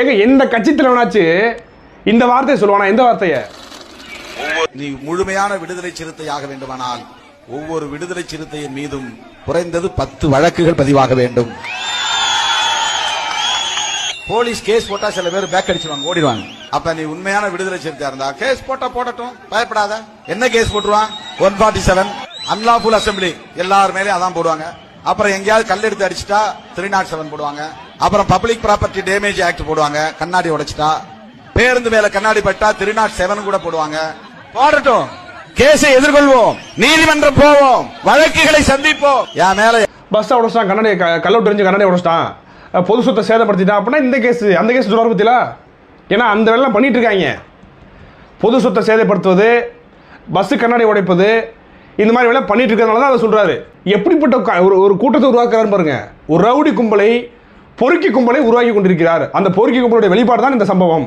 ஏங்க எந்த கட்சி தலைவனாச்சு இந்த வார்த்தையை சொல்லுவானா? எந்த வார்த்தையை? நீ முழுமையான விடுதலை சிறுத்தையாக வேண்டுமானால் ஒவ்வொரு விடுதலை சிறுத்தையின் மீதும் குறைந்தது பத்து வழக்குகள் பதிவாக வேண்டும். போலீஸ் கேஸ் போட்டா சில பேர் பேக் அடிச்சிருவாங்க ஓடிடுவாங்க. அப்ப நீ உண்மையான விடுதலை சிறுத்தையா இருந்தா கேஸ் போட்டா போடட்டும் பயப்படாத. என்ன கேஸ் போட்டுருவான்? One forty seven unlawful assembly எல்லார் அதான் போடுவாங்க. அப்புறம் எங்கேயாவது கல் எடுத்து அடிச்சிட்டா த்ரீ நாட் செவன் போடுவாங்க. அப்புறம் பப்ளிக் ப்ராப்பர்ட்டி டேமேஜ் ஆக்ட் போடுவாங்க. கண்ணாடி உடைச்சிட்டா. பேருந்து மேல கண்ணாடி பட்டா த்ரீ நாட் செவன் கூட போடுவாங்க. போடட்டும். கேஸை எதிர்கொள்வோம். நீதிமன்றம் போவோம். வழக்குகளை சந்திப்போம். என் மேல பஸ் உடைச்சிட்டான் கண்ணாடி கல்லு தெரிஞ்சு கண்ணாடி உடச்சிட்டான். பொது சொத்தை சேதப்படுத்திட்டான் அப்படின்னா இந்த கேஸ் அந்த கேஸ் சொல்லுவார் ஏன்னா அந்த வேலைலாம் பண்ணிட்டு இருக்காங்க. பொது சொத்தை சேதப்படுத்துவது பஸ் கண்ணாடி உடைப்பது இந்த மாதிரி வேலை பண்ணிட்டு இருக்கிறதுனால தான் அதை சொல்கிறாரு எப்படிப்பட்ட ஒரு ஒரு கூட்டத்தை உருவாக்குறாருன்னு பாருங்க. ஒரு ரவுடி கும்பலை பொறுக்கி கும்பலை உருவாக்கி கொண்டிருக்கிறார். அந்த பொறுக்கி கும்பலுடைய வெளிப்பாடு தான் இந்த சம்பவம்.